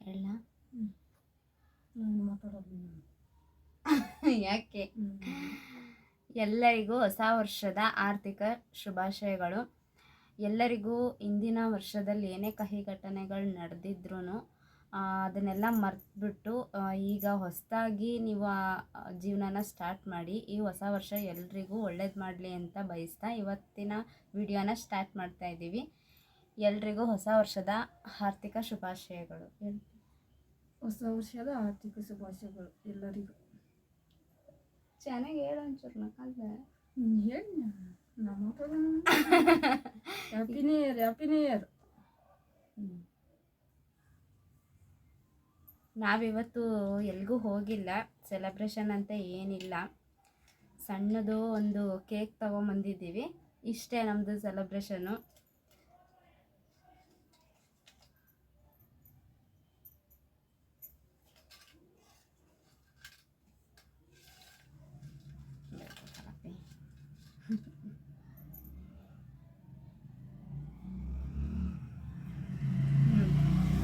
ಹೇಳ ಯಾಕೆ? ಎಲ್ಲರಿಗೂ ಹೊಸ ವರ್ಷದ ಆರ್ಥಿಕ ಶುಭಾಶಯಗಳು. ಎಲ್ಲರಿಗೂ ಇಂದಿನ ವರ್ಷದಲ್ಲಿ ಏನೇ ಕಹಿ ಘಟನೆಗಳು ನಡೆದಿದ್ರೂ ಅದನ್ನೆಲ್ಲ ಮರೆತ್ಬಿಟ್ಟು ಈಗ ಹೊಸದಾಗಿ ನೀವು ಜೀವನನ ಸ್ಟಾರ್ಟ್ ಮಾಡಿ ಈ ಹೊಸ ವರ್ಷ ಎಲ್ರಿಗೂ ಒಳ್ಳೇದು ಮಾಡಲಿ ಅಂತ ಬಯಸ್ತಾ ಇವತ್ತಿನ ವಿಡಿಯೋನ ಸ್ಟಾರ್ಟ್ ಮಾಡ್ತಾ ಇದ್ದೀವಿ. ಎಲ್ರಿಗೂ ಹೊಸ ವರ್ಷದ ಆರ್ಥಿಕ ಶುಭಾಶಯಗಳು. ಹೊಸ ವರ್ಷದ ಆರ್ಥಿಕ ಶುಭಾಶಯಗಳು ಎಲ್ಲರಿಗೂ. ಚೆನ್ನಾಗಿ ಹೇಳು ಒಂಚೂರು ಹ್ಮ್, ಹೇಳಿ ನಮ್ಮ happy new year happy new year ನಾವಿವತ್ತು ಎಲ್ಗೂ ಹೋಗಿಲ್ಲ. ಸೆಲೆಬ್ರೇಷನ್ ಅಂತ ಏನಿಲ್ಲ. ಸಣ್ಣದು ಒಂದು ಕೇಕ್ ತೊಗೊಂಬಂದಿದ್ದೀವಿ. ಇಷ್ಟೇ ನಮ್ಮದು ಸೆಲೆಬ್ರೇಷನು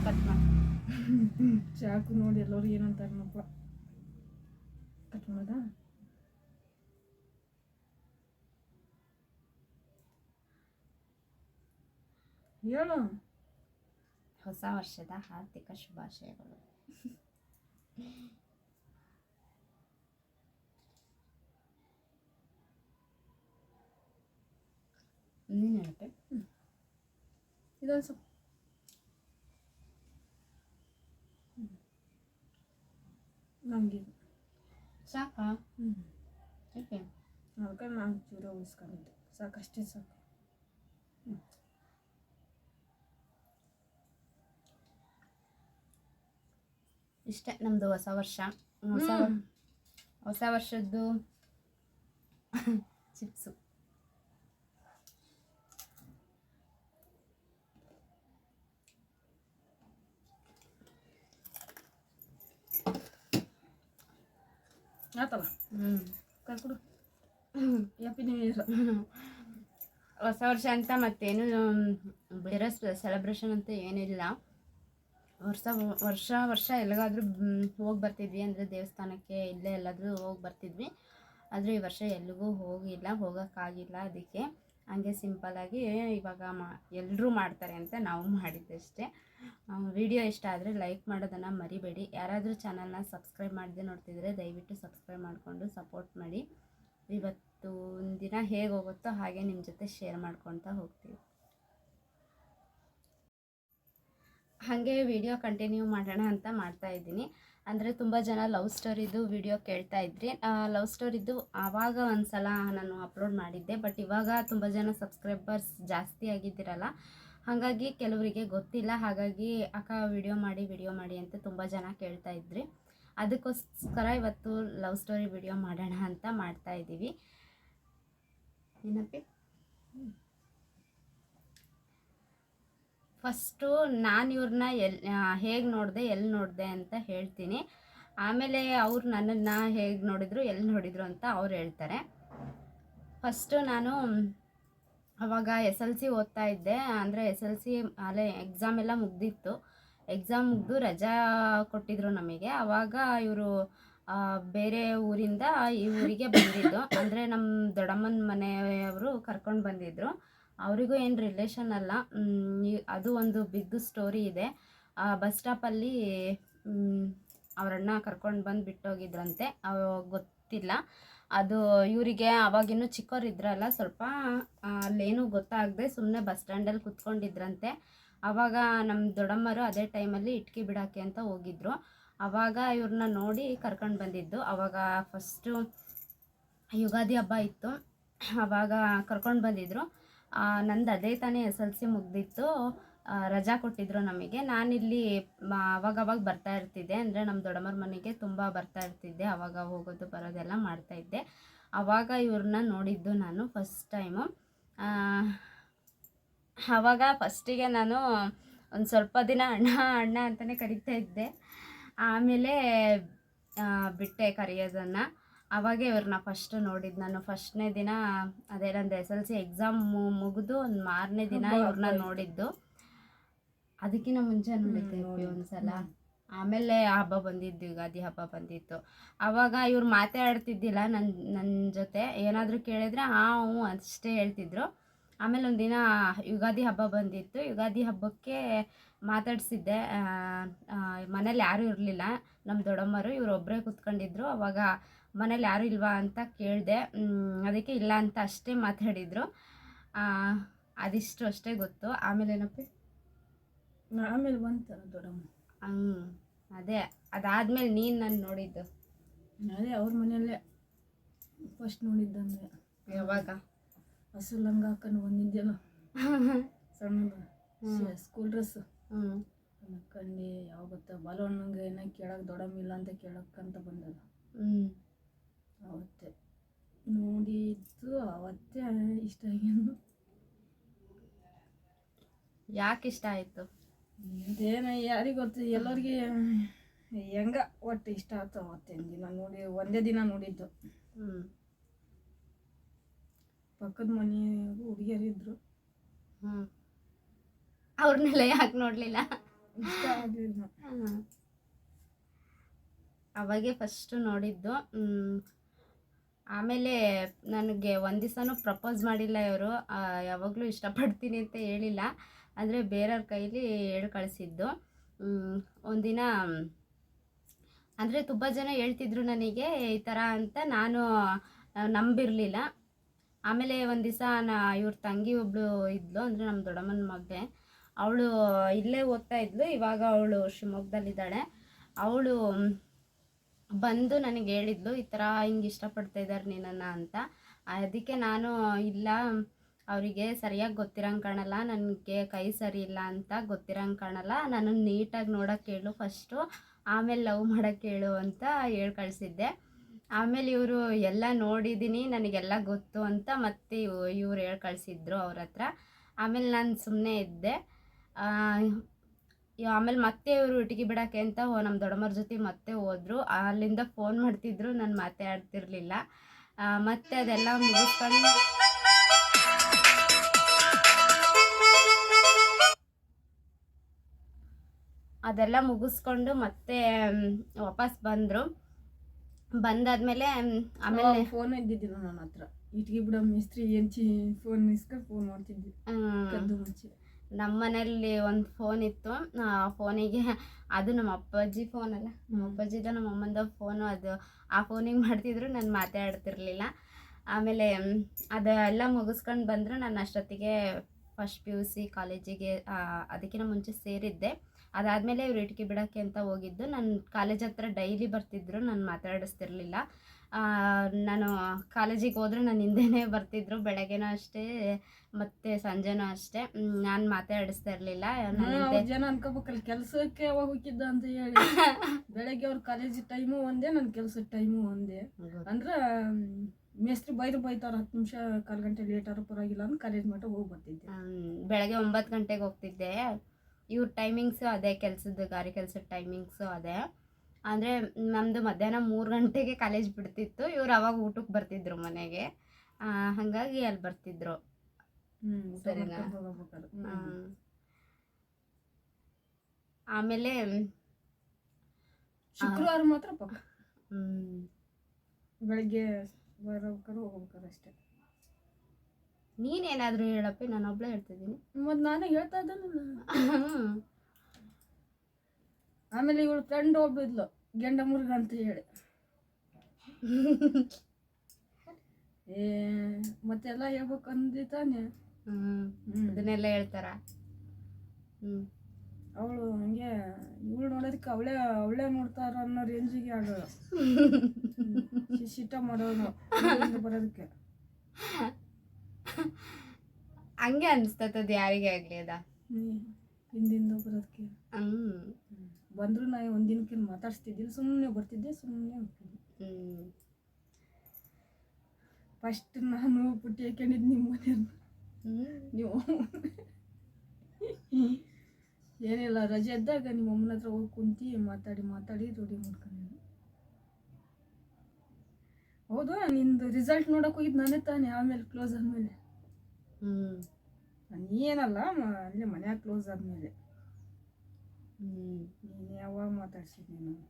ಕಟ್ ಮಾಡಿ ಚಾಕು ನೋಡಿ ಎಲ್ಲರೂ ಏನಂತಾರೆ ಮಕ್ಕಳು ಕಟ್ ಮಾಡ್ದ ಹೇಳು ಹೊಸ ವರ್ಷದ ಆರ್ಥಿಕ ಶುಭಾಶಯಗಳು ನೀನು ಹೇಳ್ತೆ ಇದೊಂದು ಸ್ವಲ್ಪ ನಂಗೆ ಸಾಕಾ ಹ್ಞೂ ಓಕೆ ಅದಕ್ಕೆ ನಾನು ಚೂರ ಉಳಿಸ್ಕೊಂಡಿದ್ದೆ ಸಾಕಷ್ಟೇ ಸಾಕು ಇಷ್ಟೇ ನಮ್ಮದು ಹೊಸ ವರ್ಷ. ಹೊಸ ವರ್ಷದ್ದು ಚಿಪ್ಸು ಆತಲ್ಲ ಹ್ಞೂ ಕರ್ಕೊಡು. ಹ್ಯಾಪಿ ನ್ಯೂ ಇಯರ್ ಹೊಸ ವರ್ಷ ಅಂತ ಮತ್ತೇನು ಬೇರೆ ಸೆಲೆಬ್ರೇಷನ್ ಅಂತ ಏನಿಲ್ಲ ವರ್ಷ ವರ್ಷ ವರ್ಷ ಎಲ್ಲಿಗಾದ್ರೂ ಹೋಗಿ ಬರ್ತಿದ್ವಿ ಅಂದರೆ ದೇವಸ್ಥಾನಕ್ಕೆ ಇಲ್ಲೇ ಎಲ್ಲಾದರೂ ಹೋಗಿ ಬರ್ತಿದ್ವಿ. ಆದರೆ ಈ ವರ್ಷ ಎಲ್ಲಿಗೂ ಹೋಗಿಲ್ಲ ಹೋಗೋಕ್ಕಾಗಿಲ್ಲ ಅದಕ್ಕೆ. ಹಂಗೆ ಸಿಂಪಲ್ಲಾಗಿ ಇವಾಗ ಮಾ ಎಲ್ಲರೂ ಮಾಡ್ತಾರೆ ಅಂತ ನಾವು ಮಾಡಿದ್ದಷ್ಟೇ. ವಿಡಿಯೋ ಇಷ್ಟ ಆದರೆ ಲೈಕ್ ಮಾಡೋದನ್ನು ಮರಿಬೇಡಿ. ಯಾರಾದರೂ ಚಾನಲ್ನ ಸಬ್ಸ್ಕ್ರೈಬ್ ಮಾಡದೆ ನೋಡ್ತಿದ್ರೆ ದಯವಿಟ್ಟು ಸಬ್ಸ್ಕ್ರೈಬ್ ಮಾಡಿಕೊಂಡು ಸಪೋರ್ಟ್ ಮಾಡಿ. ಇವತ್ತು ದಿನ ಹೇಗೆ ಹೋಗುತ್ತೋ ಹಾಗೆ ನಿಮ್ಮ ಜೊತೆ ಶೇರ್ ಮಾಡ್ಕೊತಾ ಹೋಗ್ತೀವಿ. ಹಾಗೆ ವಿಡಿಯೋ ಕಂಟಿನ್ಯೂ ಮಾಡೋಣ ಅಂತ ಮಾಡ್ತಾ ಇದ್ದೀನಿ. ಅಂದರೆ ತುಂಬ ಜನ ಲವ್ ಸ್ಟೋರಿದು ವಿಡಿಯೋ ಕೇಳ್ತಾ ಇದ್ರಿ. ಲವ್ ಸ್ಟೋರಿದು ಆವಾಗ ಒಂದು ಸಲ ನಾನು ಅಪ್ಲೋಡ್ ಮಾಡಿದ್ದೆ, ಬಟ್ ಇವಾಗ ತುಂಬ ಜನ ಸಬ್ಸ್ಕ್ರೈಬರ್ಸ್ ಜಾಸ್ತಿ ಆಗಿದ್ದೀರಲ್ಲ. ಹಾಗಾಗಿ ಕೆಲವರಿಗೆ ಗೊತ್ತಿಲ್ಲ. ಹಾಗಾಗಿ ಅಕ್ಕ ವಿಡಿಯೋ ಮಾಡಿ ವಿಡಿಯೋ ಮಾಡಿ ಅಂತ ತುಂಬ ಜನ ಕೇಳ್ತಾ ಇದ್ರಿ. ಅದಕ್ಕೋಸ್ಕರ ಇವತ್ತು ಲವ್ ಸ್ಟೋರಿ ವಿಡಿಯೋ ಮಾಡೋಣ ಅಂತ ಮಾಡ್ತಾ ಇದ್ದೀವಿ. ಏನಪ್ಪಿ? ಫಸ್ಟು ನಾನು ಇವ್ರನ್ನ ಎಲ್ ಹೇಗೆ ನೋಡಿದೆ ಎಲ್ಲಿ ನೋಡಿದೆ ಅಂತ ಹೇಳ್ತೀನಿ. ಆಮೇಲೆ ಅವ್ರು ನನ್ನನ್ನು ಹೇಗೆ ನೋಡಿದ್ರು ಎಲ್ಲಿ ನೋಡಿದ್ರು ಅಂತ ಅವ್ರು ಹೇಳ್ತಾರೆ. ಫಸ್ಟು ನಾನು ಅವಾಗ ಎಸ್ ಎಲ್ ಸಿ ಓದ್ತಾ ಇದ್ದೆ. ಅಂದರೆ ಎಸ್ ಎಲ್ ಸಿ ಅಲ್ಲೇ ಎಕ್ಸಾಮ್ ಎಲ್ಲ ಮುಗ್ದಿತ್ತು. ಎಕ್ಸಾಮ್ ಮುಗಿದು ರಜಾ ಕೊಟ್ಟಿದ್ರು ನಮಗೆ. ಆವಾಗ ಇವರು ಬೇರೆ ಊರಿಂದ ಈ ಊರಿಗೆ ಬಂದಿದ್ದು. ಅಂದರೆ ನಮ್ಮ ದೊಡ್ಡಮ್ಮನ ಮನೆಯವರು ಕರ್ಕೊಂಡು ಬಂದಿದ್ದರು ಅವರಿಗೂ ಏನು ರಿಲೇಷನ್ ಅಲ್ಲ. ಅದು ಒಂದು ಬಿಗ್ ಸ್ಟೋರಿ ಇದೆ. ಆ ಬಸ್ ಸ್ಟಾಪಲ್ಲಿ ಅವರಣ್ಣ ಕರ್ಕೊಂಡು ಬಂದು ಬಿಟ್ಟೋಗಿದ್ರಂತೆ. ಅವಾಗ ಗೊತ್ತಿಲ್ಲ. ಅದು ಇವರಿಗೆ ಅವಾಗಿನ್ನೂ ಚಿಕ್ಕವರಿದ್ರಲ್ಲ ಸ್ವಲ್ಪ ಅಲ್ಲೇನೂ ಗೊತ್ತಾಗದೆ ಸುಮ್ಮನೆ ಬಸ್ ಸ್ಟ್ಯಾಂಡಲ್ಲಿ ಕುತ್ಕೊಂಡಿದ್ರಂತೆ. ಆವಾಗ ನಮ್ಮ ದೊಡ್ಡಮ್ಮರು ಅದೇ ಟೈಮಲ್ಲಿ ಇಟ್ಕಿ ಬಿಡೋಕ್ಕೆ ಅಂತ ಹೋಗಿದ್ರು. ಆವಾಗ ಇವ್ರನ್ನ ನೋಡಿ ಕರ್ಕೊಂಡು ಬಂದಿದ್ದು. ಆವಾಗ ಫಸ್ಟು ಯುಗಾದಿ ಹಬ್ಬ ಇತ್ತು. ಆವಾಗ ಕರ್ಕೊಂಡು ಬಂದಿದ್ರು. ನಂದು ಅದೇ ತಾನೇ ಎಸ್ ಎಲ್ ಸಿ ಮುಗ್ದಿತ್ತು. ರಜಾ ಕೊಟ್ಟಿದ್ರು ನಮಗೆ. ನಾನಿಲ್ಲಿ ಅವಾಗವಾಗ ಬರ್ತಾ ಇರ್ತಿದ್ದೆ. ಅಂದರೆ ನಮ್ಮ ದೊಡ್ಡಮ್ಮರ ಮನೆಗೆ ತುಂಬ ಬರ್ತಾ ಇರ್ತಿದ್ದೆ. ಅವಾಗ ಹೋಗೋದು ಬರೋದೆಲ್ಲ ಮಾಡ್ತಾ ಇದ್ದೆ. ಆವಾಗ ಇವ್ರನ್ನ ನೋಡಿದ್ದು ನಾನು ಫಸ್ಟ್ ಟೈಮು ಆವಾಗ ಫಸ್ಟಿಗೆ ನಾನು ಒಂದು ಸ್ವಲ್ಪ ದಿನ ಅಣ್ಣ ಅಣ್ಣ ಅಂತಲೇ ಕರಿತಾ ಇದ್ದೆ. ಆಮೇಲೆ ಬಿಟ್ಟೆ ಕರೆಯೋದನ್ನು. ಅವಾಗೆ ಇವ್ರನ್ನ ಫಸ್ಟ್ ನೋಡಿದ್ದು ನಾನು. ಫಸ್ಟ್ನೇ ದಿನ ಅದೇ ನಂದು ಎಸ್ ಎಲ್ ಸಿ ಎಕ್ಸಾಮ್ ಮುಗಿದು ಒಂದು ಮಾರನೇ ದಿನ ಇವ್ರನ್ನ ನೋಡಿದ್ದು. ಅದಕ್ಕಿಂತ ಮುಂಚೆ ನೋಡಿದ್ದೆ. ಒಂದ್ಸಲ. ಆಮೇಲೆ ಹಬ್ಬ ಬಂದಿದ್ದು ಯುಗಾದಿ ಹಬ್ಬ ಬಂದಿತ್ತು. ಅವಾಗ ಇವ್ರು ಮಾತಾಡ್ತಿದ್ದಿಲ್ಲ ನನ್ನ ನನ್ನ ಜೊತೆ. ಏನಾದರೂ ಕೇಳಿದ್ರೆ ಹಾಂ ಹ್ಞೂ ಅಷ್ಟೇ ಹೇಳ್ತಿದ್ರು. ಆಮೇಲೆ ಒಂದಿನ ಯುಗಾದಿ ಹಬ್ಬ ಬಂದಿತ್ತು. ಯುಗಾದಿ ಹಬ್ಬಕ್ಕೆ ಮಾತಾಡಿಸಿದ್ದೆ. ಮನೇಲಿ ಯಾರೂ ಇರಲಿಲ್ಲ. ನಮ್ಮ ದೊಡ್ಡಮ್ಮರು ಇವ್ರು ಒಬ್ಬರೇ ಕೂತ್ಕೊಂಡಿದ್ರು. ಅವಾಗ ಮನೇಲಿ ಯಾರು ಇಲ್ವಾ ಅಂತ ಕೇಳಿದೆ ಅದಕ್ಕೆ ಇಲ್ಲ ಅಂತ ಅಷ್ಟೇ ಮಾತಾಡಿದರು. ಅದಿಷ್ಟು ಅಷ್ಟೇ ಗೊತ್ತು. ಆಮೇಲೆ ಏನಪ್ಪ? ಆಮೇಲೆ ಬಂತು ದೊಡ್ಡಮ್ಮ. ಹಂಗೆ ಅದೇ. ಅದಾದ್ಮೇಲೆ ನೀನು ನಾನು ನೋಡಿದ್ದು. ಅದೇ ಅವ್ರ ಮನೆಯಲ್ಲೇ ಫಸ್ಟ್ ನೋಡಿದ್ದಂದ್ರೆ ಯಾವಾಗ? ಹಸು ಲಂಗ ಹಾಕೊಂಡು ಬಂದಿದ್ದೆಲ್ಲ ಸಣ್ಣ ಸ್ಕೂಲ್ ಡ್ರೆಸ್ ಹ್ಞೂ ಹಾಕೊಂಡು ಯಾವ ಗೊತ್ತಾ? ಬಾಲವಣ್ಣಂಗೆ ಏನೋ ಕೇಳಕ್ಕೆ ದೊಡ್ಡಮ್ಮ ಇಲ್ಲ ಅಂತ ಕೇಳಕ್ಕಂತ ಬಂದದ ಹ್ಞೂ ಅವತ್ತೇ. ನೋಡಿದ್ದು ಅವತ್ತೇ ಇಷ್ಟ ಆಗಿದ್ದು ಯಾಕೆ ಇಷ್ಟ ಆಯಿತು? ಇದೇನ ಯಾರಿಗೆ ಗೊತ್ತು? ಎಲ್ಲರಿಗೆ ಹೆಂಗ ಒಟ್ಟು ಇಷ್ಟ ಆಯ್ತು ಅವತ್ತಿನ ದಿನ ನೋಡಿ ಒಂದೇ ದಿನ ನೋಡಿದ್ದು. ಹ್ಞೂ ಪಕ್ಕದ ಮನೆಯಾಗೂ ಹುಡುಗಿಯರಿದ್ರು ಹ್ಞೂ ಅವ್ರನ್ನೆಲ್ಲ ಯಾಕೆ ನೋಡಲಿಲ್ಲ? ಇಷ್ಟ ಆಗಲಿಲ್ಲ. ಅವಾಗೆ ಫಸ್ಟು ನೋಡಿದ್ದು. ಆಮೇಲೆ ನನಗೆ ಒಂದು ದಿವಸನೂ ಪ್ರಪೋಸ್ ಮಾಡಿಲ್ಲ ಇವರು. ಯಾವಾಗಲೂ ಇಷ್ಟಪಡ್ತೀನಿ ಅಂತ ಹೇಳಿಲ್ಲ. ಅಂದರೆ ಬೇರೆಯವ್ರ ಕೈಲಿ ಹೇಳಿ ಕಳಿಸಿದ್ದು. ಒಂದಿನ, ಅಂದರೆ ತುಂಬ ಜನ ಹೇಳ್ತಿದ್ರು ನನಗೆ ಈ ಥರ ಅಂತ. ನಾನು ನಂಬಿರಲಿಲ್ಲ. ಆಮೇಲೆ ಒಂದು ದಿವಸ ನಾ ಇವ್ರ ತಂಗಿ ಒಬ್ಬಳು ಇದ್ಲು, ಅಂದರೆ ನಮ್ಮ ದೊಡ್ಡಮ್ಮನ ಮಗ್ಗೆ ಅವಳು ಇಲ್ಲೇ ಓದ್ತಾ ಇದ್ಲು. ಇವಾಗ ಅವಳು ಶಿವಮೊಗ್ಗದಲ್ಲಿದ್ದಾಳೆ. ಅವಳು ಬಂದು ನನಗೆ ಹೇಳಿದ್ಲು, ಈ ಥರ ಹಿಂಗೆ ಇಷ್ಟಪಡ್ತಾ ಇದ್ದಾರೆ ನಿನ್ನನ್ನು ಅಂತ. ಅದಕ್ಕೆ ನಾನು, ಇಲ್ಲ, ಅವರಿಗೆ ಸರಿಯಾಗಿ ಗೊತ್ತಿರಂಗೆ ಕಾಣಲ್ಲ, ನನಗೆ ಕೈ ಸರಿ ಇಲ್ಲ ಅಂತ ಗೊತ್ತಿರಂಗೆ ಕಾಣಲ್ಲ ನಾನು ನೀಟಾಗಿ ನೋಡೋಕೆ ಹೇಳು ಫಸ್ಟು ಆಮೇಲೆ ಲವ್ ಮಾಡಕ್ಕೆ ಹೇಳು ಅಂತ ಹೇಳಿ ಕಳಿಸಿದ್ದೆ. ಆಮೇಲೆ ಇವರು ಎಲ್ಲ ನೋಡಿದ್ದೀನಿ ನನಗೆಲ್ಲ ಗೊತ್ತು ಅಂತ ಮತ್ತೆ ಇವ್ರು ಹೇಳಿ ಕಳಿಸಿದ್ರು ಅವ್ರ ಹತ್ರ. ಆಮೇಲೆ ನಾನು ಸುಮ್ಮನೆ ಇದ್ದೆ. ಆಮೇಲೆ ಮತ್ತೆ ಇವರು ಇಟ್ಗಿ ಬಿಡೋಕ್ಕೆ ಅಂತ ನಮ್ಮ ದೊಡ್ಡಮ್ಮರ ಜೊತೆ ಮತ್ತೆ ಹೋದ್ರು. ಅಲ್ಲಿಂದ ಫೋನ್ ಮಾಡ್ತಿದ್ರು ನಾನು ಮಾತಾಡ್ತಿರ್ಲಿಲ್ಲ. ಮತ್ತೆ ಅದೆಲ್ಲ ಮುಗಿಸ್ಕೊಂಡು ಅದೆಲ್ಲ ಮುಗಿಸ್ಕೊಂಡು ಮತ್ತೆ ವಾಪಸ್ ಬಂದರು. ಬಂದಾದ್ಮೇಲೆ ಆಮೇಲೆ ಫೋನ್ ಇದ್ದಿದ್ದಿಲ್ಲ ನನ್ನ ಹತ್ರ. ಇಟ್ಗಿ ಬಿಡೋ ಮಿಸ್ತ್ರಿ ಎಂಚಿ ಫೋನ್ ಇಸ್ಕೊಂಡು ಫೋನ್ ಮಾಡ್ತಿದ್ವಿ ಮ್, ಕದ್ದು ಮುಂಚೆ. ನಮ್ಮ ಮನೆಯಲ್ಲಿ ಒಂದು ಫೋನ್ ಇತ್ತು. ಆ ಫೋನಿಗೆ ಅದು ನಮ್ಮ ಅಪ್ಪಾಜಿ ಫೋನ್ ಅಲ್ಲ. ನಮ್ಮ ಅಪ್ಪಾಜಿದ ನಮ್ಮ ಅಮ್ಮಂದ ಫೋನು ಅದು. ಆ ಫೋನಿಗೆ ಮಾಡ್ತಿದ್ರು ನಾನು ಮಾತಾಡ್ತಿರ್ಲಿಲ್ಲ. ಆಮೇಲೆ ಅದು ಅದೆಲ್ಲ ಮುಗಿಸ್ಕೊಂಡು ಬಂದರು. ನಾನು ಅಷ್ಟೊತ್ತಿಗೆ ಫಸ್ಟ್ ಪಿ ಯು ಸಿ ಕಾಲೇಜಿಗೆ ಅದಕ್ಕಿಂತ ಮುಂಚೆ ಸೇರಿದ್ದೆ. ಅದಾದಮೇಲೆ ಇವ್ರು ಇಟ್ಕಿ ಬಿಡೋಕ್ಕೆ ಅಂತ ಹೋಗಿದ್ದು. ನನ್ನ ಕಾಲೇಜ್ ಹತ್ರ ಡೈಲಿ ಬರ್ತಿದ್ರು ನಾನು ಮಾತಾಡಿಸ್ತಿರ್ಲಿಲ್ಲ. ನಾನು ಕಾಲೇಜಿಗೆ ಹೋದ್ರೆ ನಾನು ಹಿಂದೆನೇ ಬರ್ತಿದ್ರು ಬೆಳಗ್ಗೆನೂ ಅಷ್ಟೇ ಮತ್ತೆ ಸಂಜೆನೂ ಅಷ್ಟೇ. ನಾನು ಮಾತಾಡಿಸ್ತಾ ಇರಲಿಲ್ಲ ಜನ ಅನ್ಕೋಬೇಕಲ್ಲ ಕೆಲ್ಸಕ್ಕೆ ಯಾವಾಗ ಹೋಗಿದ್ದ ಅಂತ ಹೇಳಿ. ಬೆಳಗ್ಗೆ ಅವ್ರ ಕಾಲೇಜ್ ಟೈಮು ಒಂದೇ ನನ್ನ ಕೆಲ್ಸದ ಟೈಮು ಒಂದೇ. ಅಂದ್ರೆ ಮೇಸ್ತ್ರಿ ಬೈದು ಬೈತಾರ ಹತ್ತು ನಿಮಿಷ ಕಾಲು ಗಂಟೆ ಲೇಟ್ ಆದ್ರೂ ಪರವಾಗಿಲ್ಲ ಅಂತ ಕಾಲೇಜ್ ಮಟ್ಟ ಹೋಗಿ ಬರ್ತಿದ್ದೆ. ಬೆಳಗ್ಗೆ ಒಂಬತ್ತು ಗಂಟೆಗೆ ಹೋಗ್ತಿದ್ದೆ. ಇವ್ರ ಟೈಮಿಂಗ್ಸು ಅದೇ ಕೆಲಸದ ಗಾರಿ ಕೆಲಸದ ಟೈಮಿಂಗ್ಸು ಅದೇ. ಅಂದರೆ ನಮ್ಮದು ಮಧ್ಯಾಹ್ನ ಮೂರು ಗಂಟೆಗೆ ಕಾಲೇಜ್ ಬಿಡ್ತಿತ್ತು. ಇವ್ರು ಅವಾಗ ಊಟಕ್ಕೆ ಬರ್ತಿದ್ರು ಮನೆಗೆ. ಹಾಗಾಗಿ ಅಲ್ಲಿ ಬರ್ತಿದ್ರು. ಸರಿನಾ? ಆಮೇಲೆ ಶುಕ್ರವಾರ ಮಾತ್ರ ಬೆಳಗ್ಗೆ ಬರ್ಬೇಕಾದ್ರೆ ಹೋಗ್ಬೇಕಾದ್ರೆ ಅಷ್ಟೇ. ನೀನೇನಾದರೂ ಹೇಳಪ್ಪ ನಾನು ಒಬ್ಬಳೇ ಹೇಳ್ತಿದ್ದೀನಿ. ಮತ್ತು ನಾನು ಹೇಳ್ತಾ ಇದ್ದಾನಲ್ಲ ಆಮೇಲೆ ಇವಳು ಫ್ರೆಂಡ್ ಒಬ್ಬಿದ್ಲು ಗೆಂಡ ಮುರುಗ ಅಂತ ಹೇಳಿ. ಏ ಮತ್ತೆಲ್ಲ ಹೇಳ್ಬೇಕು ಅಂದಿ ತಾನೆ. ಹ್ಮ್. ಅದನ್ನೆಲ್ಲ ಹೇಳ್ತಾರ? ಹ್ಮ್. ಅವಳು ಹಂಗೆ ಇವಳು ನೋಡೋದಕ್ಕೆ ಅವಳೇ ಅವಳೇ ನೋಡ್ತಾರ ಅನ್ನೋ ರೇಂಜಿಗೆ ಆಡೋಳು ಶಿಟ ಮಾಡೋದು ಬರೋದಕ್ಕೆ. ಹಂಗೆ ಅನ್ಸ್ತದ ಯಾರಿಗೆ ಆಗ್ಲಿ ಅದ. ಹಿಂದಿಂದ ಬರೋದಕ್ಕೆ ಹ್ಮ್. ಬಂದ್ರು ನಾ ಒಂದಿನಕ್ಕೆ ಮಾತಾಡ್ಸ್ತಿದ್ದಿಲ್ಲ ಸುಮ್ಮನೆ ಬರ್ತಿದ್ದೆ ಸುಮ್ಮನೆ ಹೋಗ್ತಿದ್ದೆ. ಹ್ಮ್. ಫಸ್ಟ್ ನಾನು ಪುಟ್ಟಿ ಹಾಕೊಂಡಿದ್ದು ನಿಮ್ಮ ಮನೆಯವ್ರು ನೀವು. ಏನಿಲ್ಲ ರಜೆ ಇದ್ದಾಗ ನಿಮ್ಮ ಅಮ್ಮನ ಹತ್ರ ಹೋಗಿ ಕುಂತಿ ಮಾತಾಡಿ ಮಾತಾಡಿ ರೂಢಿ ಮಾಡ್ಕೊಂಡಿದ್ದೆ ಹೌದು ನಿಂದು ರಿಸಲ್ಟ್ ನೋಡೋಕೆ ಹೋಗಿದ್ದು ನಾನೇ ತಾನೇ ಆಮೇಲೆ ಕ್ಲೋಸ್ ಆದ್ಮೇಲೆ. ಏನಲ್ಲ ಅಲ್ಲಿ ಮನೆ ಮನ್ಯಾಗ ಕ್ಲೋಸ್ ಆದಮೇಲೆ. ನೀನು ಯಾವಾಗ ಮಾತಾಡ್ಸಿದ್ದೆ ನಾನು?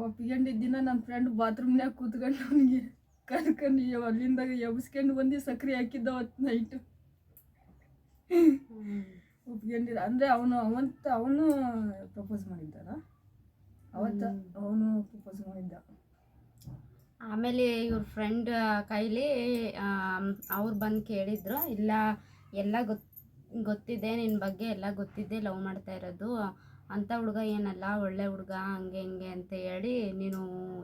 ಒಪ್ಕೊಂಡಿದ್ದ ದಿನ ನನ್ನ ಫ್ರೆಂಡ್ ಬಾತ್ರೂಮ್ನ್ಯಾಗ ಕೂತ್ಕೊಂಡು ಅವನಿಗೆ ಕರ್ಕೊಂಡು ಅಲ್ಲಿಂದ ಎಬ್ಸ್ಕೊಂಡು ಬಂದು ಸಕ್ರೆ ಹಾಕಿದ್ದ ಅವತ್ತು ನೈಟು. ಒಪ್ಕೊಂಡಿದ್ದ ಅಂದರೆ ಅವನು ಅವಂತ ಅವನು ಪ್ರಪೋಸ್ ಮಾಡಿದ್ದಾರ ಅವತ್ತು ಅವನು ಪ್ರಪೋಸ್ ಮಾಡಿದ್ದ. ಆಮೇಲೆ ಇವ್ರ ಫ್ರೆಂಡ್ ಕೈಲಿ ಅವ್ರು ಬಂದು ಕೇಳಿದ್ರು ಇಲ್ಲ ಎಲ್ಲ ಗೊತ್ ಗೊತ್ತಿದೆ ನಿನ್ನ ಬಗ್ಗೆ ಎಲ್ಲ ಗೊತ್ತಿದೆ ಲವ್ ಮಾಡ್ತಾ ಇರೋದು. ಅಂಥ ಹುಡುಗ ಏನಲ್ಲ ಒಳ್ಳೆ ಹುಡುಗ ಹಂಗೆ ಹಿಂಗೆ ಅಂತ ಹೇಳಿ ನೀನು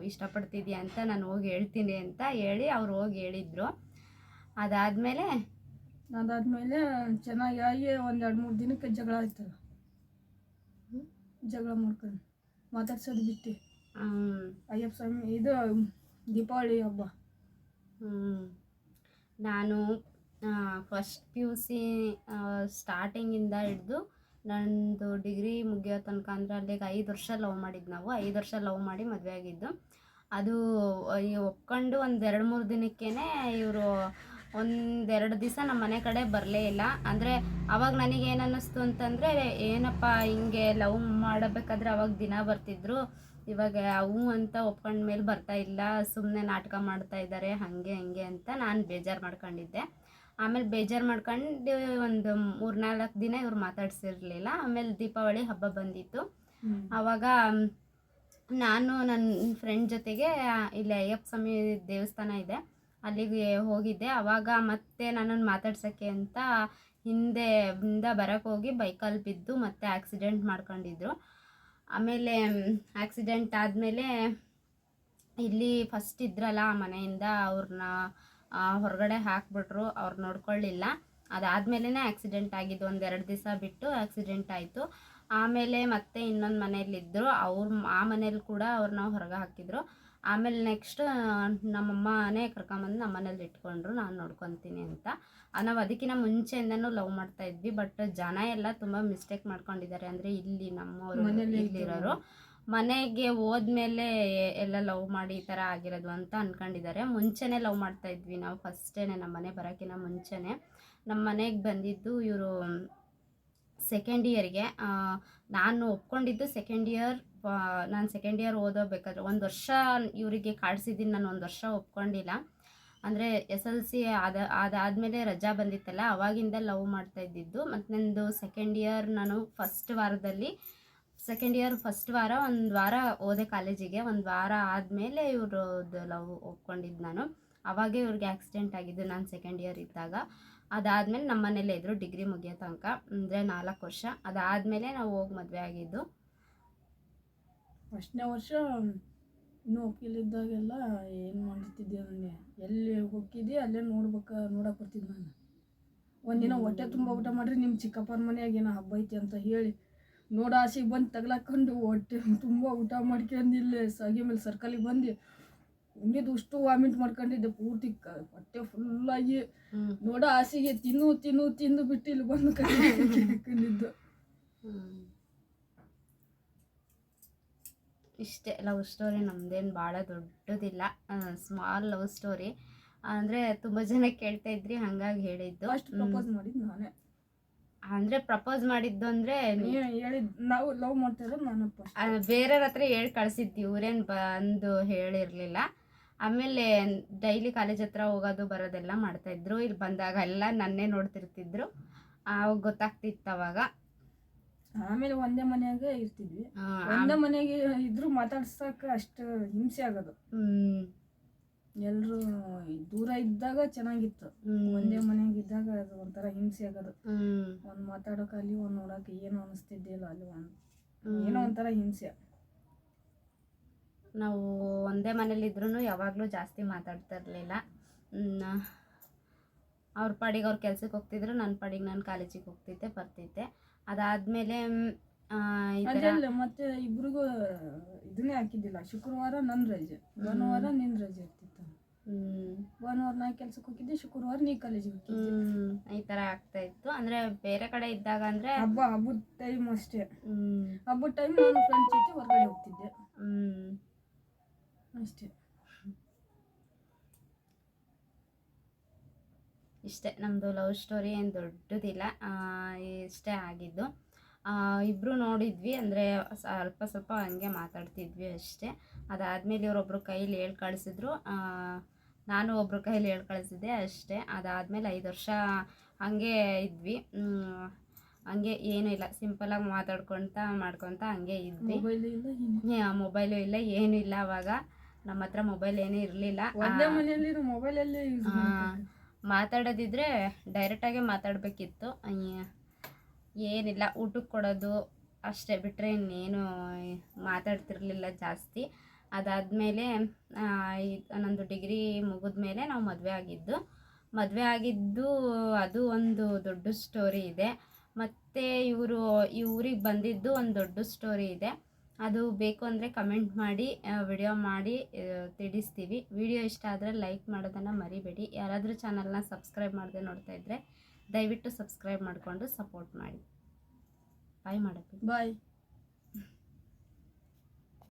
ಇಷ್ಟಪಡ್ತಿದ್ಯಾ ಅಂತ ನಾನು ಹೋಗಿ ಹೇಳ್ತೀನಿ ಅಂತ ಹೇಳಿ ಅವ್ರು ಹೋಗಿ ಹೇಳಿದ್ರು. ಅದಾದಮೇಲೆ ಅದಾದಮೇಲೆ ಚೆನ್ನಾಗಿ ಆಗಿ ಒಂದು ಎರಡು ಮೂರು ದಿನಕ್ಕೆ ಜಗಳ ಆಯ್ತಲ್ಲ ಜಗಳ ಮಾಡ್ಕೊಂಡು ಮಾತಾಡ್ಸೋದು ಬಿಟ್ಟು. ಅಯ್ಯಪ್ಪ ಸ್ವಾಮಿ ಇದು ದೀಪಾವಳಿ ಹಬ್ಬ. ನಾನು ಫಸ್ಟ್ ಪಿ ಯು ಸಿ ಸ್ಟಾರ್ಟಿಂಗಿಂದ ಹಿಡಿದು ನಂದು ಡಿಗ್ರಿ ಮುಗಿಯೋ ತನಕ ಅಂದರೆ ಅಲ್ಲಿಗೆ ಐದು ವರ್ಷ ಲವ್ ಮಾಡಿದ್ದು ನಾವು. ಐದು ವರ್ಷ ಲವ್ ಮಾಡಿ ಮದುವೆ ಆಗಿದ್ದು. ಅದು ಒಪ್ಕೊಂಡು ಒಂದು ಎರಡು ಮೂರು ದಿನಕ್ಕೇ ಇವರು ಒಂದೆರಡು ದಿವಸ ನಮ್ಮ ಮನೆ ಕಡೆ ಬರಲೇ ಇಲ್ಲ. ಅಂದರೆ ಅವಾಗ ನನಗೆ ಅನ್ನಿಸ್ತು ಅಂತಂದರೆ, ಏನಪ್ಪ ಹಿಂಗೆ ಲವ್ ಮಾಡಬೇಕಾದ್ರೆ ಅವಾಗ ದಿನ ಬರ್ತಿದ್ರು. ಇವಾಗ ಅವು ಅಂತ ಒಪ್ಕೊಂಡ ಮೇಲೆ ಬರ್ತಾ ಇಲ್ಲ ಸುಮ್ಮನೆ ನಾಟಕ ಮಾಡ್ತಾ ಇದ್ದಾರೆ ಹಾಗೆ ಹಂಗೆ ಅಂತ ನಾನು ಬೇಜಾರು ಮಾಡ್ಕೊಂಡಿದ್ದೆ. ಆಮೇಲೆ ಬೇಜಾರು ಮಾಡ್ಕೊಂಡು ಒಂದು ಮೂರ್ನಾಲ್ಕು ದಿನ ಇವ್ರು ಮಾತಾಡ್ಸಿರ್ಲಿಲ್ಲ. ಆಮೇಲೆ ದೀಪಾವಳಿ ಹಬ್ಬ ಬಂದಿತ್ತು. ಆವಾಗ ನಾನು ನನ್ನ ಫ್ರೆಂಡ್ ಜೊತೆಗೆ ಇಲ್ಲಿ ಅಯ್ಯಪ್ಪ ಸ್ವಾಮಿ ದೇವಸ್ಥಾನ ಇದೆ. ಅಲ್ಲಿಗೆ ಹೋಗಿದ್ದೆ. ಆವಾಗ ಮತ್ತೆ ನನ್ನನ್ನು ಮಾತಾಡ್ಸೋಕ್ಕೆ ಅಂತ ಹಿಂದೆ ಇಂದ ಬರೋಕ್ಕೆ ಹೋಗಿ ಬೈಕಲ್ಲಿ ಬಿದ್ದು ಮತ್ತೆ ಆಕ್ಸಿಡೆಂಟ್ ಮಾಡ್ಕೊಂಡಿದ್ರು. ಆಮೇಲೆ ಆಕ್ಸಿಡೆಂಟ್ ಆದಮೇಲೆ ಇಲ್ಲಿ ಫಸ್ಟ್ ಇದ್ರಲ್ಲ ಆ ಮನೆಯಿಂದ ಅವ್ರನ್ನ ಹೊರಗಡೆ ಹಾಕ್ಬಿಟ್ರು, ಅವ್ರು ನೋಡ್ಕೊಳ್ಳಿಲ್ಲ ಅದಾದಮೇಲೆ ಆಕ್ಸಿಡೆಂಟ್ ಆಗಿದ್ದು ಒಂದು ಎರಡು ದಿವಸ ಬಿಟ್ಟು ಆಕ್ಸಿಡೆಂಟ್ ಆಯಿತು. ಆಮೇಲೆ ಮತ್ತೆ ಇನ್ನೊಂದು ಮನೆಯಲ್ಲಿದ್ದರು ಅವ್ರ, ಆ ಮನೇಲಿ ಕೂಡ ಅವ್ರನ್ನ ಹೊರಗೆ ಹಾಕಿದ್ರು. ಆಮೇಲೆ ನೆಕ್ಸ್ಟ್ ನಮ್ಮಮ್ಮನೇ ಕರ್ಕೊಂಬಂದು ನಮ್ಮ ಮನೇಲಿ ಇಟ್ಕೊಂಡ್ರು ನಾನು ನೋಡ್ಕೊತೀನಿ ಅಂತ. ನಾವು ಅದಕ್ಕಿಂತ ಮುಂಚೆಯಿಂದನೂ ಲವ್ ಮಾಡ್ತಾ ಇದ್ವಿ ಬಟ್ ಜನ ಎಲ್ಲ ತುಂಬ ಮಿಸ್ಟೇಕ್ ಮಾಡ್ಕೊಂಡಿದ್ದಾರೆ. ಅಂದರೆ ಇಲ್ಲಿ ನಮ್ಮವರು ಮನೇಲಿ ಇಲ್ಲಿರೋರು ಮನೆಗೆ ಹೋದ್ಮೇಲೆ ಎಲ್ಲ ಲವ್ ಮಾಡಿ ಈ ಥರ ಆಗಿರೋದು ಅಂತ ಅನ್ಕೊಂಡಿದ್ದಾರೆ. ಮುಂಚೆನೇ ಲವ್ ಮಾಡ್ತಾ ಇದ್ವಿ ನಾವು ಫಸ್ಟೇನೆ ನಮ್ಮ ಮನೆ ಬರೋಕ್ಕಿಂತ ಮುಂಚೆನೇ. ನಮ್ಮ ಮನೆಗೆ ಬಂದಿದ್ದು ಇವರು ಸೆಕೆಂಡ್ ಇಯರ್ಗೆ ನಾನು ಒಪ್ಕೊಂಡಿದ್ದು ಸೆಕೆಂಡ್ ಇಯರ್ ನಾನು ಸೆಕೆಂಡ್ ಇಯರ್ ಓದೋಬೇಕಾದ್ರೆ ಒಂದು ವರ್ಷ ಇವರಿಗೆ ಕಾಡಿಸಿದ್ದೀನಿ ನಾನು ಒಂದು ವರ್ಷ ಒಪ್ಕೊಂಡಿಲ್ಲ. ಅಂದರೆ ಎಸ್ ಎಲ್ ಸಿ ಅದ ಅದಾದಮೇಲೆ ರಜಾ ಬಂದಿತ್ತಲ್ಲ, ಅವಾಗಿಂದ ಲವ್ ಮಾಡ್ತಾ ಇದ್ದಿದ್ದು. ಮತ್ತು ನಂದು ಸೆಕೆಂಡ್ ಇಯರ್ ನಾನು ಫಸ್ಟ್ ವಾರದಲ್ಲಿ ಸೆಕೆಂಡ್ ಇಯರ್ ಫಸ್ಟ್ ವಾರ ಒಂದು ವಾರ ಓದೆ ಕಾಲೇಜಿಗೆ, ಒಂದು ವಾರ ಆದಮೇಲೆ ಇವ್ರದ್ದು ಲವ್ ಒಪ್ಕೊಂಡಿದ್ದು ನಾನು. ಅವಾಗೇ ಇವ್ರಿಗೆ ಆಕ್ಸಿಡೆಂಟ್ ಆಗಿದ್ದು ನಾನು ಸೆಕೆಂಡ್ ಇಯರ್ ಇದ್ದಾಗ. ಅದಾದಮೇಲೆ ನಮ್ಮ ಮನೇಲೇ ಇದ್ದರು ಡಿಗ್ರಿ ಮುಗಿಯೋ ತನಕ, ಅಂದರೆ ನಾಲ್ಕು ವರ್ಷ. ಅದಾದಮೇಲೆ ನಾವು ಹೋಗಿ ಮದುವೆ ಆಗಿದ್ದು. ಫಸ್ಟ್ನೇ ವರ್ಷ ಇನ್ನೂ ಒಪ್ಪಿಲಿದ್ದಾಗೆಲ್ಲ ಏನು ಮಾಡ್ತಿದ್ದೆ ನನಗೆ. ಎಲ್ಲಿ ಹೋಗಿದ್ದೆ ಅಲ್ಲೇ ನೋಡ್ಬೇಕ ನೋಡಕ್ಕೆ ಬರ್ತಿದ್ದೆ ನಾನು. ಒಂದಿನ ಹೊಟ್ಟೆ ತುಂಬ ಊಟ ಮಾಡ್ರಿ ನಿಮ್ಮ ಚಿಕ್ಕಪ್ಪನ ಮನೆಯಾಗೆ ಏನೋ ಹಬ್ಬ ಐತಿ ಅಂತ ಹೇಳಿ ನೋಡ ಆಸೆಗೆ ಬಂದು ತಗ್ಲಾಕೊಂಡು ಹೊಟ್ಟೆ ತುಂಬ ಊಟ ಮಾಡ್ಕೊಂಡು ಇಲ್ಲೇ ಸಗಿ ಮೇಲೆ ಸರ್ಕಲಿಗೆ ಬಂದು ಉಂಡಿದ್ದು ಅಷ್ಟು ವಾಮಿಟ್ ಮಾಡ್ಕೊಂಡಿದ್ದೆ ಪೂರ್ತಿ ಪಟ್ಟೆ ಹೊಟ್ಟೆ ಫುಲ್ ಆಗಿ. ನೋಡ ಆಸೆಗೆ ತಿನ್ನು ತಿನ್ನು ತಿಂದು ಬಿಟ್ಟು ಇಲ್ಲಿ ಬಂದು ಕಂಡಿದ್ದು ಇಷ್ಟೇ ಲವ್ ಸ್ಟೋರಿ ನಮ್ದೇನು ಭಾಳ ದೊಡ್ಡದಿಲ್ಲ. ಸ್ಮಾಲ್ ಲವ್ ಸ್ಟೋರಿ ಅಂದರೆ ತುಂಬ ಜನ ಕೇಳ್ತಾ ಇದ್ರಿ ಹಂಗಾಗಿ ಹೇಳಿದ್ದು. ಅಷ್ಟು ಪ್ರಪೋಸ್ ಮಾಡಿದ್ದು ನಾನೇ. ಅಂದ್ರೆ ಪ್ರಪೋಸ್ ಮಾಡಿದ್ದು ಅಂದ್ರೆ ನೀ ಹೇಳಿದ್ ನಾವು ಲವ್ ಮಾಡ್ತಾ ಇರೋದು ನಾನು ಫಸ್ಟ್ ಬೇರೆಯವ್ರ ಹತ್ರ ಹೇಳಿ ಕಳ್ಸಿದ್ವಿ ಇವ್ರೇನು ಬಂದು ಹೇಳಿರಲಿಲ್ಲ. ಆಮೇಲೆ ಡೈಲಿ ಕಾಲೇಜ್ ಹತ್ರ ಹೋಗೋದು ಬರೋದೆಲ್ಲ ಮಾಡ್ತಾಯಿದ್ರು ಇಲ್ಲಿ ಬಂದಾಗ ಎಲ್ಲ ನನ್ನೇ ನೋಡ್ತಿರ್ತಿದ್ರು. ಅವಾಗ ಗೊತ್ತಾಗ್ತಿತ್ತು ಅವಾಗ. ಆಮೇಲೆ ಒಂದೇ ಮನೆಯಾಗ ಇರ್ತಿದ್ವಿ. ಒಂದೇ ಮನೆಗೆ ಇದ್ರು ಮಾತಾಡ್ಸಕ್ಕ ಅಷ್ಟು ಹಿಂಸೆ ಆಗೋದು. ಹ್ಮ್, ಎಲ್ರು ದೂರ ಇದ್ದಾಗ ಚೆನ್ನಾಗಿತ್ತು. ಒಂದೇ ಮನೆಯಾಗ ಇದ್ದಾಗ ಅದು ಒಂಥರ ಹಿಂಸೆ ಆಗೋದು. ಹ್ಮ್, ಒಂದ್ ಮಾತಾಡೋಕೆ ಅಲ್ಲಿ ಒಂದ್ ನೋಡಕ್ಕೆ ಏನು ಅನಿಸ್ತಿದ್ದಿಲ್ಲ ಅಲ್ಲಿ ಒಂದ್. ಏನೋ ಒಂಥರ ಹಿಂಸೆ. ನಾವು ಒಂದೇ ಮನೇಲಿದ್ರೂ ಯಾವಾಗಲೂ ಜಾಸ್ತಿ ಮಾತಾಡ್ತಾ ಇರಲಿಲ್ಲ. ಅವ್ರ ಪಾಡಿಗೆ ಅವ್ರ ಕೆಲ್ಸಕ್ಕೆ ಹೋಗ್ತಿದ್ರು ನನ್ನ ಪಾಡಿಗೆ ನಾನು ಕಾಲೇಜಿಗೆ ಹೋಗ್ತಿದ್ದೆ ಬರ್ತಿದ್ದೆ. ಅದಾದಮೇಲೆ ಮತ್ತೆ ಇಬ್ರಿಗೂ ಇದನ್ನೇ ಹಾಕಿದ್ದಿಲ್ಲ ಶುಕ್ರವಾರ ನನ್ನ ರಜೆ. ಭಾನುವಾರ ನಿನ್ನ ರಜೆ ಇರ್ತಿತ್ತು. ಭಾನುವಾರ ನಾ ಕೆಲ್ಸಕ್ಕೆ ಹೋಗಿದ್ದೆ ಶುಕ್ರವಾರ ನೀ ಕಾಲೇಜಿಗೆ ಹೋಗಿದ್ದೆ. ಹ್ಮ್, ಈ ಥರ ಆಗ್ತಾ ಇತ್ತು. ಅಂದರೆ ಬೇರೆ ಕಡೆ ಇದ್ದಾಗ ಅಂದರೆ ಹಬ್ಬ ಹಬ್ಬದ ಟೈಮ್ ಅಷ್ಟೇ. ಹಬ್ಬದ ಟೈಮ್ ನಾನು ಫ್ರೆಂಡ್ಸ್ ಜೊತೆ ಹೊರಗಡೆ ಹೋಗ್ತಿದ್ದೆ. ಹ್ಮ್. ಅಷ್ಟೇ ಇಷ್ಟೇ ನಮ್ಮದು ಲವ್ ಸ್ಟೋರಿ ಏನು ದೊಡ್ಡದಿಲ್ಲ. ಇಷ್ಟೇ ಆಗಿದ್ದು. ಇಬ್ಬರು ನೋಡಿದ್ವಿ ಅಂದರೆ ಸ್ವಲ್ಪ ಸ್ವಲ್ಪ ಹಂಗೆ ಮಾತಾಡ್ತಿದ್ವಿ ಅಷ್ಟೇ. ಅದಾದಮೇಲೆ ಇವರೊಬ್ಬರು ಕೈಲಿ ಹೇಳಿ ಕಳಿಸಿದ್ರು. ನಾನು ಒಬ್ಬರು ಕೈಲಿ ಹೇಳಿ ಕಳಿಸಿದ್ದೆ ಅಷ್ಟೇ. ಅದಾದಮೇಲೆ ಐದು ವರ್ಷ ಹಂಗೆ ಇದ್ವಿ. ಹಂಗೆ ಏನೂ ಇಲ್ಲ. ಸಿಂಪಲಾಗಿ ಮಾತಾಡ್ಕೊತ ಮಾಡ್ಕೊತ ಹಂಗೆ ಇದ್ವಿ. ಮೊಬೈಲ್ ಇಲ್ಲ ಏನು ಮೊಬೈಲು ಇಲ್ಲ ಏನೂ ಇಲ್ಲ ಅವಾಗ. ನಮ್ಮ ಹತ್ರ ಮೊಬೈಲ್ ಏನೇ ಇರಲಿಲ್ಲ. ಒಂದೇ ಮನೆಯಲ್ಲಿ ಮೊಬೈಲಲ್ಲೇ ಯೂಸ್ ಮಾತಾಡೋದಿದ್ರೆ ಡೈರೆಕ್ಟಾಗೆ ಮಾತಾಡಬೇಕಿತ್ತು. ಏನಿಲ್ಲ ಊಟಕ್ಕೆ ಕೊಡೋದು ಅಷ್ಟೇ ಬಿಟ್ಟರೆ ಇನ್ನೇನು ಮಾತಾಡ್ತಿರ್ಲಿಲ್ಲ ಜಾಸ್ತಿ. ಅದಾದಮೇಲೆ ನಂದು ಡಿಗ್ರಿ ಮುಗಿದ ಮೇಲೆ ನಾವು ಮದುವೆ ಆಗಿದ್ದು. ಮದುವೆ ಆಗಿದ್ದು ಅದು ಒಂದು ದೊಡ್ಡ ಸ್ಟೋರಿ ಇದೆ. ಮತ್ತು ಇವರು ಈ ಊರಿಗೆ ಬಂದಿದ್ದು ಒಂದು ದೊಡ್ಡ ಸ್ಟೋರಿ ಇದೆ. ಅದು ಬೇಕು ಅಂದರೆ ಕಮೆಂಟ್ ಮಾಡಿ ವಿಡಿಯೋ ಮಾಡಿ ತಿಳಿಸ್ತೀವಿ. ವಿಡಿಯೋ ಇಷ್ಟ ಆದರೆ ಲೈಕ್ ಮಾಡೋದನ್ನು ಮರಿಬೇಡಿ. ಯಾರಾದರೂ ಚಾನಲ್ನ ಸಬ್ಸ್ಕ್ರೈಬ್ ಮಾಡದೆ ನೋಡ್ತಾ ಇದ್ದರೆ ದಯವಿಟ್ಟು ಸಬ್ಸ್ಕ್ರೈಬ್ ಮಾಡಿಕೊಂಡು ಸಪೋರ್ಟ್ ಮಾಡಿ. ಬಾಯ್ ಮಾಡಬೇಕು ಬಾಯ್